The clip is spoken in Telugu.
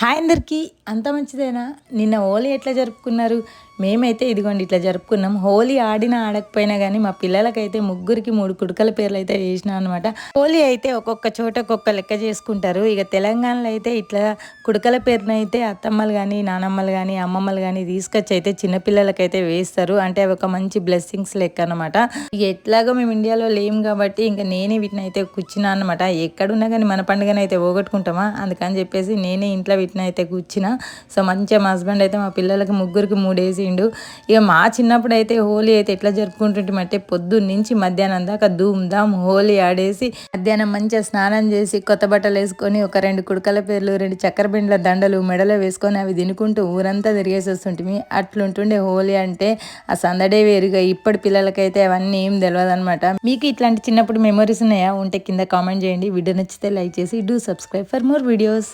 హాయ్ అందరికీ అంత మంచిదేనా? నిన్న హోలీ ఎట్లా జరుపుకున్నారు? మేమైతే ఇదిగోండి ఇట్లా జరుపుకున్నాం. హోలీ ఆడినా ఆడకపోయినా కానీ మా పిల్లలకైతే ముగ్గురికి మూడు కుడుకల పేర్లు అయితే వేసినాం అనమాట హోలీ అయితే ఒక్కొక్క చోట ఒక్కొక్క లెక్క చేసుకుంటారు. ఇక తెలంగాణలో అయితే ఇట్లా కుడుకల పేరును అయితే అత్తమ్మలు కానీ నానమ్మలు కానీ అమ్మమ్మలు కానీ తీసుకొచ్చి అయితే చిన్నపిల్లలకైతే వేస్తారు. అంటే అవి ఒక మంచి బ్లెస్సింగ్స్ లెక్క అనమాట ఇక ఎట్లాగో మేము ఇండియాలో లేము కాబట్టి ఇంకా నేనే వీటిని అయితే కూర్చున్నా అనమాట ఎక్కడున్నా కానీ మన పండుగనైతే పోగొట్టుకుంటామా? అందుకని చెప్పేసి నేనే ఇంట్లో వీటిని అయితే కూర్చిన సో మంచిగా మా హస్బెండ్ అయితే మా పిల్లలకి ముగ్గురికి మూడేసిండు. ఇక మా చిన్నప్పుడు అయితే హోలీ అయితే ఎట్లా జరుపుకుంటుంటామంటే పొద్దున్న నుంచి మధ్యాహ్నం దాకా ధూమ్ ధామ్ హోలీ ఆడేసి మధ్యాహ్నం మంచిగా స్నానం చేసి కొత్త బట్టలు వేసుకొని ఒక రెండు కుడకల పేర్లు రెండు చక్కెర బిండ్ల దండలు మెడలో వేసుకొని అవి తినుకుంటూ ఊరంతా తిరిగేసి వస్తుంటిమి. అట్లుంటుండే హోలీ అంటే ఆ సందడే వేరుగా ఇప్పటి పిల్లలకైతే అవన్నీ ఏం తెలియదు అనమాట మీకు ఇట్లాంటి చిన్నప్పుడు మెమరీస్ ఉన్నాయా? ఉంటే కింద కామెంట్ చేయండి. వీడియో నచ్చితే లైక్ చేసి do subscribe for more videos